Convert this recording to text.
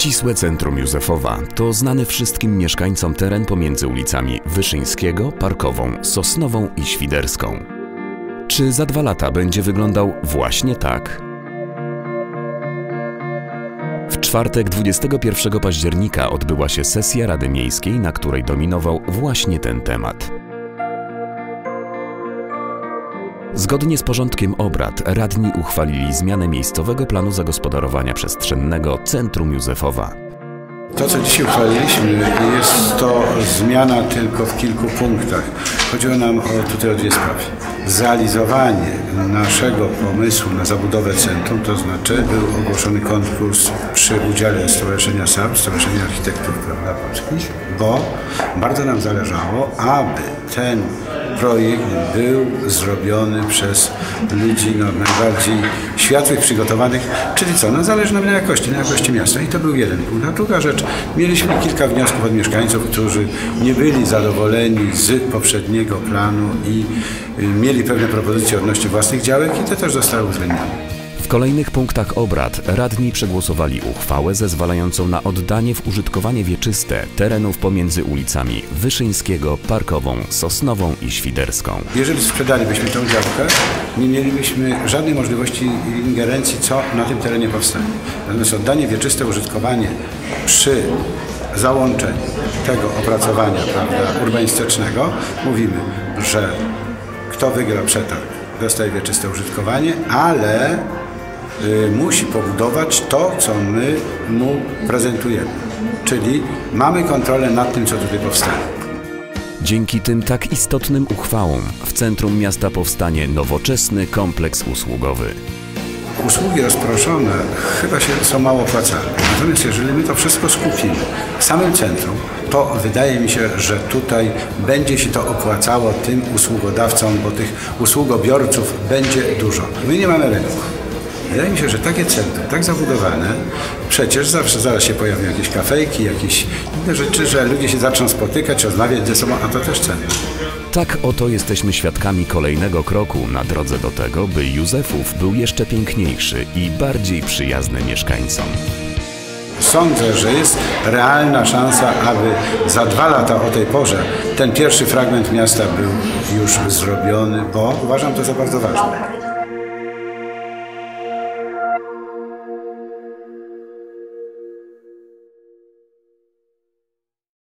Ścisłe centrum Józefowa to znany wszystkim mieszkańcom teren pomiędzy ulicami Wyszyńskiego, Parkową, Sosnową i Świderską. Czy za dwa lata będzie wyglądał właśnie tak? W czwartek 21 października odbyła się sesja Rady Miejskiej, na której dominował właśnie ten temat. Zgodnie z porządkiem obrad radni uchwalili zmianę miejscowego planu zagospodarowania przestrzennego Centrum Józefowa. To, co dzisiaj uchwaliliśmy, jest to zmiana tylko w kilku punktach. Chodziło nam o, tutaj o dwie sprawy. Zrealizowanie naszego pomysłu na zabudowę centrum, to znaczy był ogłoszony konkurs przy udziale Stowarzyszenia SAP, Stowarzyszenia Architektów Prawda, Polskich, bo bardzo nam zależało, aby ten projekt był zrobiony przez ludzi no, najbardziej światłych, przygotowanych, czyli co, no zależy nam na jakości, na jakości miasta i to był jeden punkt. A druga rzecz, mieliśmy kilka wniosków od mieszkańców, którzy nie byli zadowoleni z poprzedniego planu i y, mieli pewne propozycje odnośnie własnych działek i te też zostały uwzględnione. Kolejnych punktach obrad radni przegłosowali uchwałę zezwalającą na oddanie w użytkowanie wieczyste terenów pomiędzy ulicami Wyszyńskiego, Parkową, Sosnową i Świderską. Jeżeli sprzedalibyśmy tę działkę, nie mielibyśmy żadnej możliwości ingerencji, co na tym terenie powstanie. Natomiast oddanie wieczyste użytkowanie przy załączeniu tego opracowania prawda, urbanistycznego mówimy, że kto wygra przetarg, dostaje wieczyste użytkowanie, ale musi pobudować to, co my mu prezentujemy. Czyli mamy kontrolę nad tym, co tutaj powstanie. Dzięki tym tak istotnym uchwałom w centrum miasta powstanie nowoczesny kompleks usługowy. Usługi rozproszone chyba się są mało opłacalne. Natomiast jeżeli my to wszystko skupimy w samym centrum, to wydaje mi się, że tutaj będzie się to opłacało tym usługodawcom, bo tych usługobiorców będzie dużo. My nie mamy rynku. Wydaje mi się, że takie centrum, tak zabudowane, przecież zawsze zaraz się pojawią jakieś kafejki, jakieś inne rzeczy, że ludzie się zaczną spotykać, rozmawiać ze sobą, a to też centrum. Tak oto jesteśmy świadkami kolejnego kroku na drodze do tego, by Józefów był jeszcze piękniejszy i bardziej przyjazny mieszkańcom. Sądzę, że jest realna szansa, aby za dwa lata o tej porze ten pierwszy fragment miasta był już zrobiony, bo uważam to za bardzo ważne.